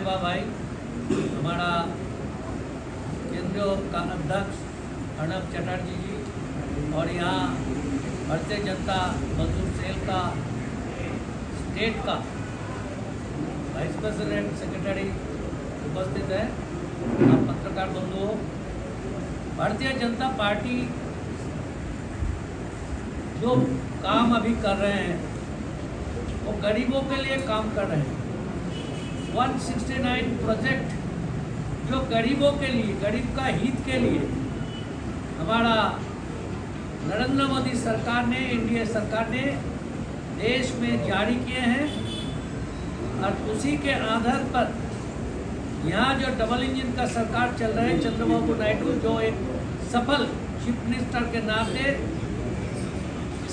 भाई हमारा केंद्रीय का अध्यक्ष अर्णब चटर्जी जी और यहाँ भारतीय जनता मजदूर सेल का स्टेट का वाइस प्रेसिडेंट सेक्रेटरी उपस्थित है आप पत्रकार बंधुओं भारतीय जनता पार्टी जो काम अभी कर रहे हैं, वो गरीबों के लिए काम कर रहे हैं। 169 प्रोजेक्ट जो गरीबों के लिए, गरीब का हित के लिए हमारा नरेंद्र मोदी सरकार ने, एनडीए सरकार ने देश में जारी किए हैं और उसी के आधार पर यहाँ जो डबल इंजन का सरकार चल रहा है, चंद्रबाबू नायडू जो एक सफल चीफ मिनिस्टर के नाते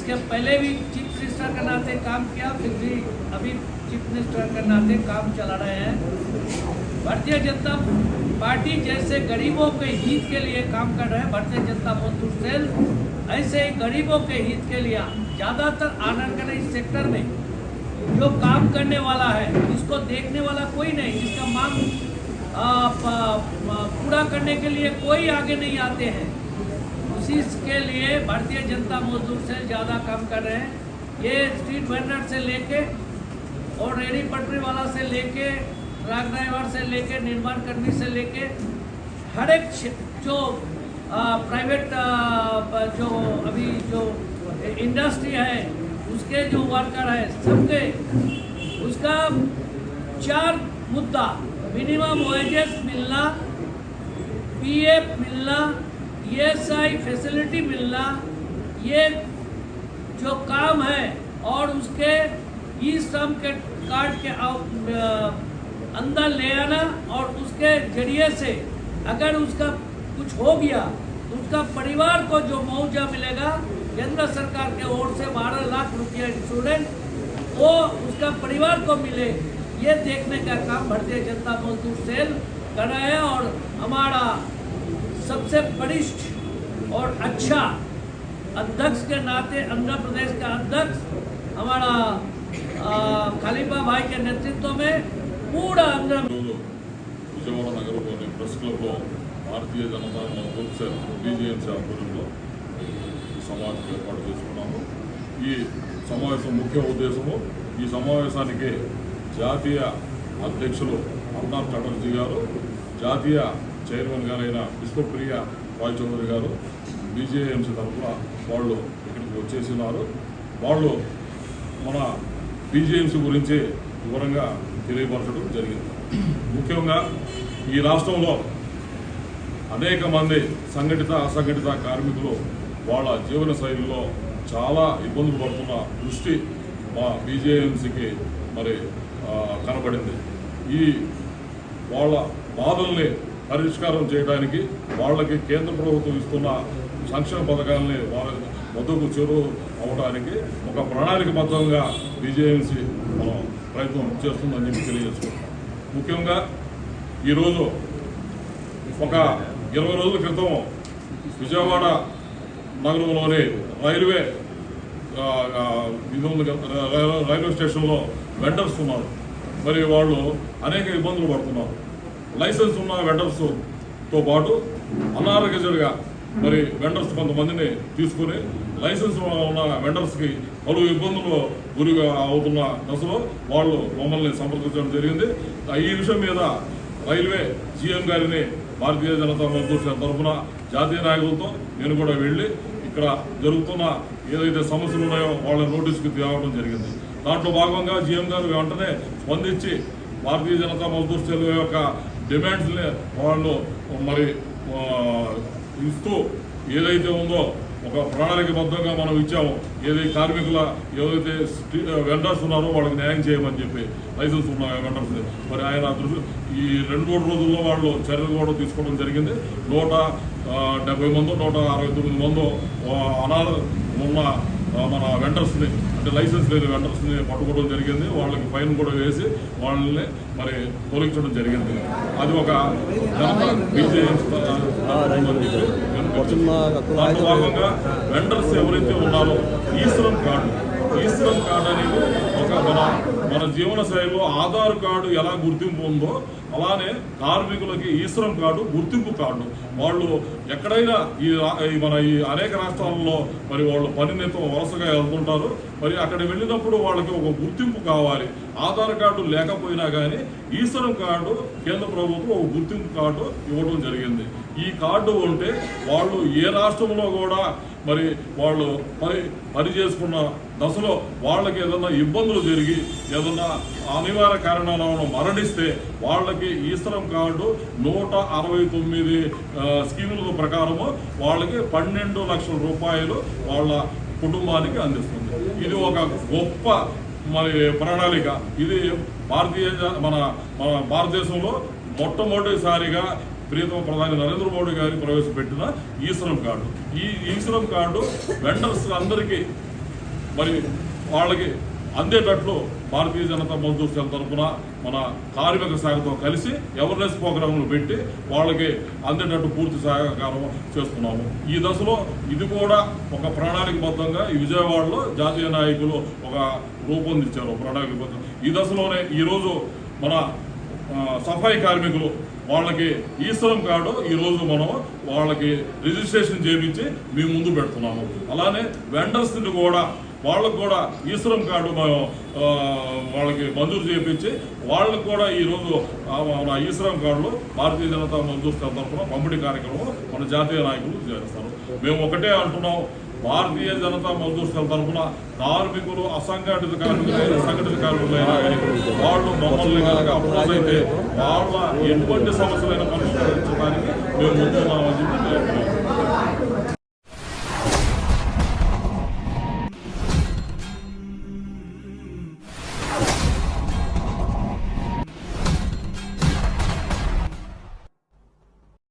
इसके पहले भी चीफ मिनिस्टर के नाते काम किया, फिर भी अभी चीफ मिनिस्टर के नाते काम चला रहे हैं। भारतीय जनता पार्टी जैसे गरीबों के हित के लिए काम कर रहे हैं। भारतीय जनता मजदूर सेल ऐसे ही गरीबों के हित के लिए ज़्यादातर अनऑर्गेनाइज सेक्टर में जो काम करने वाला है जिसको देखने वाला कोई नहीं, जिसका मांग पूरा करने के लिए कोई आगे नहीं आते हैं। उसी के लिए भारतीय जनता मजदूर से ज़्यादा काम कर रहे हैं। ये स्ट्रीट वेंडर से लेके और रेडी पटरी वाला से लेके ट्रक ड्राइवर से लेके, निर्माण कर्मी से लेके, हर एक जो प्राइवेट जो अभी जो इंडस्ट्री है, उसके जो वर्कर है, सबके, उसका चार मुद्दा मिनिमम वेजेस मिलना पीएफ मिलना ईएसआई फैसिलिटी मिलना, ये जो काम है और उसके ई श्रम के कार्ड के अंदर ले आना और उसके ज़रिए से अगर उसका कुछ हो गया तो उसका परिवार को जो मुआवजा मिलेगा, केंद्र सरकार के ओर से बारह लाख रुपया इंश्योरेंस वो उसका परिवार को मिले, ये देखने का काम भारतीय जनता मजदूर सेल कर रहा है और हमारा सबसे वरिष्ठ और अच्छा अध्यक्ष के नाते आंध्र प्रदेश का अध्यक्ष हमारा आ, खलीफा भाई के नेतृत्व में पूरा आंध्र ఈరోజు విజయవాడ నగరంలోని ప్రెస్ క్లబ్లో భారతీయ జనతా మజ్దూర్ సెల్ బీజేఎంసీ ఆధ్వర్యంలో ఈ సమావేశం ఏర్పాటు చేసుకున్నాము ఈ సమావేశం ముఖ్య ఉద్దేశము ఈ సమావేశానికి జాతీయ అధ్యక్షులు అర్నాబ్ చటర్జీ గారు జాతీయ చైర్మన్ గారైన విశ్వప్రియ రాయ్ చౌదరి గారు బీజేఎంసీ తరఫున వాళ్ళు ఇక్కడికి వచ్చేసినారు. వాళ్ళు మన బీజేఎంసీ గురించి వివరంగా తెలియపరచడం జరిగింది. ముఖ్యంగా ఈ రాష్ట్రంలో అనేక మంది సంఘటిత అసంఘటిత కార్మికులు వాళ్ళ జీవన శైలిలో చాలా ఇబ్బందులు పడుతున్న దృష్టి మా బీజేఎంసీకి మరి కనబడింది. ఈ వాళ్ళ బాధల్ని పరిష్కారం చేయడానికి వాళ్ళకి కేంద్ర ప్రభుత్వం ఇస్తున్న సంక్షేమ పథకాలని వాళ్ళ వద్దకు చేరువ అవడానికి ఒక ప్రణాళికబద్ధంగా బీజేఎంసీ మనం ప్రయత్నం చేస్తుందని చెప్పి తెలియజేసుకుంటాం ముఖ్యంగా ఈరోజు ఒక ఇరవై రోజుల క్రితం విజయవాడ నగరంలోని రైల్వే ఇది రైల్వే- రైల్వే స్టేషన్లో వెండర్స్ ఉన్నారు. మరి వాళ్ళు అనేక ఇబ్బందులు పడుతున్నారు. లైసెన్స్ ఉన్న వెండర్స్తో పాటు అనారోగ్యజుడిగా మరి వెండర్స్ కొంతమందిని తీసుకుని లైసెన్స్ ఉన్న వెండర్స్కి పలు ఇబ్బందులు గురిగా అవుతున్న దశలో వాళ్ళు మమ్మల్ని సంప్రదించడం జరిగింది. ఈ విషయం మీద రైల్వే జీఎం గారిని భారతీయ జనతా మజ్దూర్ తరఫున జాతీయ నాయకులతో నేను కూడా వెళ్ళి ఇక్కడ జరుగుతున్న ఏదైతే సమస్యలు ఉన్నాయో వాళ్ళ నోటీస్కి తేవడం జరిగింది. దాంట్లో భాగంగా జీఎం గారు వెంటనే స్పందించి భారతీయ జనతా మజ్దూర్ సంఘ్ యొక్క డిమాండ్స్ని వాళ్ళు మరి ఇస్తూ ఏదైతే ఉందో ఒక ప్రణాళికబద్ధంగా మనం ఇచ్చాము ఏదైతే కార్మికుల ఏదైతే వెండర్స్ ఉన్నారో వాళ్ళకి న్యాయం చేయమని చెప్పి లైసెన్స్ ఉన్న వెండర్స్ మరి ఆయన దృష్టి ఈ రెండు మూడు రోజుల్లో వాళ్ళు చర్యలు కూడా తీసుకోవడం జరిగింది. నూట డెబ్బై మందో నూట అరవై తొమ్మిది మందో అనాథ ఉన్న మన వెండర్స్ని అంటే లైసెన్స్ లేని వెండర్స్ని పట్టుకోవడం జరిగింది. వాళ్ళకి ఫైన్ కూడా వేసి వాళ్ళని మరి తొలగించడం జరిగింది. అది ఒక భాగంగా వెండర్స్ ఎవరైతే ఉన్నారో ఈశ్వరం కార్డు ఈశ్వరం కార్డు అనేది ఒక మన మన జీవన శైలిలో ఆధార్ కార్డు ఎలా గుర్తింపు ఉందో అలానే కార్మికులకి ఈశ్వరం కార్డు గుర్తింపు కార్డు వాళ్ళు ఎక్కడైనా ఈ మన ఈ అనేక రాష్ట్రాల్లో మరి వాళ్ళు పని నిమిత్తం వరుసగా వెళ్తుంటారు. మరి అక్కడ వెళ్ళినప్పుడు వాళ్ళకి ఒక గుర్తింపు కావాలి. ఆధార్ కార్డు లేకపోయినా కానీ ఈశ్వరం కార్డు కేంద్ర ప్రభుత్వం ఒక గుర్తింపు కార్డు ఇవ్వడం జరిగింది. ఈ కార్డు ఉంటే వాళ్ళు ఏ రాష్ట్రంలో కూడా మరి వాళ్ళు పని పని చేసుకున్న దశలో వాళ్ళకి ఏదైనా ఇబ్బందులు జరిగి ఏదైనా అనివార్య కారణాల వల్ల మరణిస్తే వాళ్ళకి ఈశ్వరం కార్డు నూట అరవై తొమ్మిది స్కీముల ప్రకారము వాళ్ళకి పన్నెండు లక్షల రూపాయలు వాళ్ళ కుటుంబానికి అందిస్తుంది. ఇది ఒక గొప్ప మరి ప్రణాళిక. ఇది భారతీయ మన మన భారతదేశంలో మొట్టమొదటిసారిగా ప్రియతమ ప్రధాని నరేంద్ర మోడీ గారి ప్రవేశపెట్టిన ఈశ్వరం కార్డు. ఈ ఈశ్వరం కార్డు వెండర్స్ అందరికీ మరి వాళ్ళకి అందేటట్లు భారతీయ జనతా మజ్దూర్ సెల్ తరఫున మన కార్మిక శాఖతో కలిసి అవేర్నెస్ ప్రోగ్రాంలు పెట్టి వాళ్ళకి అందేటట్టు పూర్తి సహకారం చేస్తున్నాము. ఈ దశలో ఇది కూడా ఒక ప్రణాళికబద్ధంగా విజయవాడలో జాతీయ నాయకులు ఒక రూపొందించారు ప్రణాళికబద్ధంగా. ఈ దశలోనే ఈరోజు మన సఫాయి కార్మికులు వాళ్ళకి ఈశ్వరం కార్డు ఈరోజు మనం వాళ్ళకి రిజిస్ట్రేషన్ చేయించి మీ ముందు పెడుతున్నాము. అలానే వెండర్స్ని కూడా వాళ్ళకు కూడా ఈశ్వరం కార్డు మనం వాళ్ళకి మంజూరు చేయించి వాళ్ళకు కూడా ఈరోజు మన ఈశ్వరం కార్డులు భారతీయ జనతా మంజూరు తరఫున పంపిణీ కార్యక్రమం మన జాతీయ నాయకులు చేస్తారు. మేము ఒకటే అంటున్నాం భారతీయ జనతా మజ్దూర్ తరఫున కార్మికులు అసంఘటిత కార్మికులైన సంఘటిత కార్మికులైనా కానీ వాళ్ళు మమ్మల్ని కనుక అప్రోచ్ అయితే వాళ్ళ ఎటువంటి సమస్యలైన పరిష్కరించడానికి మేము ముందున్నామని